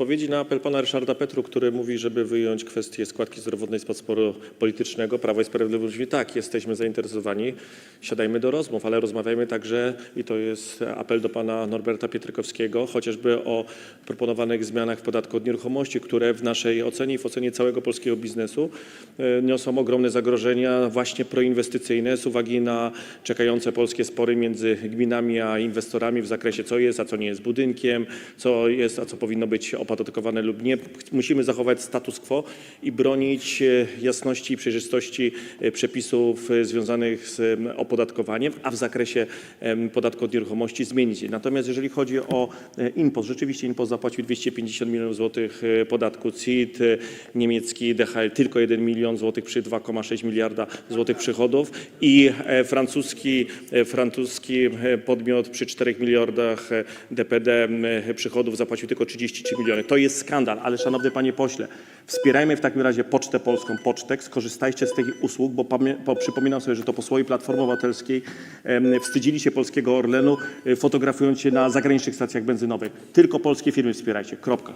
odpowiedzi na apel pana Ryszarda Petru, który mówi, żeby wyjąć kwestię składki zdrowotnej spod sporu politycznego, Prawo i Sprawiedliwość mówi tak, jesteśmy zainteresowani, siadajmy do rozmów, ale rozmawiajmy także, i to jest apel do pana Norberta Pietrykowskiego, chociażby o proponowanych zmianach w podatku od nieruchomości, które w naszej ocenie i w ocenie całego polskiego biznesu e, niosą ogromne zagrożenia właśnie proinwestycyjne z uwagi na czekające polskie spory między gminami a inwestorami w zakresie co jest, a co nie jest budynkiem, co jest, a co powinno być opodatkowane lub nie. Musimy zachować status quo i bronić e, jasności i przejrzystości e, przepisów e, związanych z em, opodatkowaniem, a w zakresie podatku od nieruchomości zmienić je. Natomiast jeżeli chodzi o impost, rzeczywiście impost zapłacił 250 milionów złotych podatku CIT, niemiecki DHL tylko 1 milion złotych przy 2,6 miliarda złotych przychodów i francuski, francuski podmiot przy 4 miliardach DPD przychodów zapłacił tylko 33 miliony. To jest skandal, ale szanowny panie pośle, wspierajmy w takim razie Pocztę Polską, Pocztek, skorzystajcie z tych usług, bo, pamię- bo przypominam sobie, że to posłowie Platformy Obywatelskiej em, wstydzili się polskiego Orlenu, e, fotografując się na zagranicznych stacjach benzynowych. Tylko polskie firmy wspierajcie. Kropka.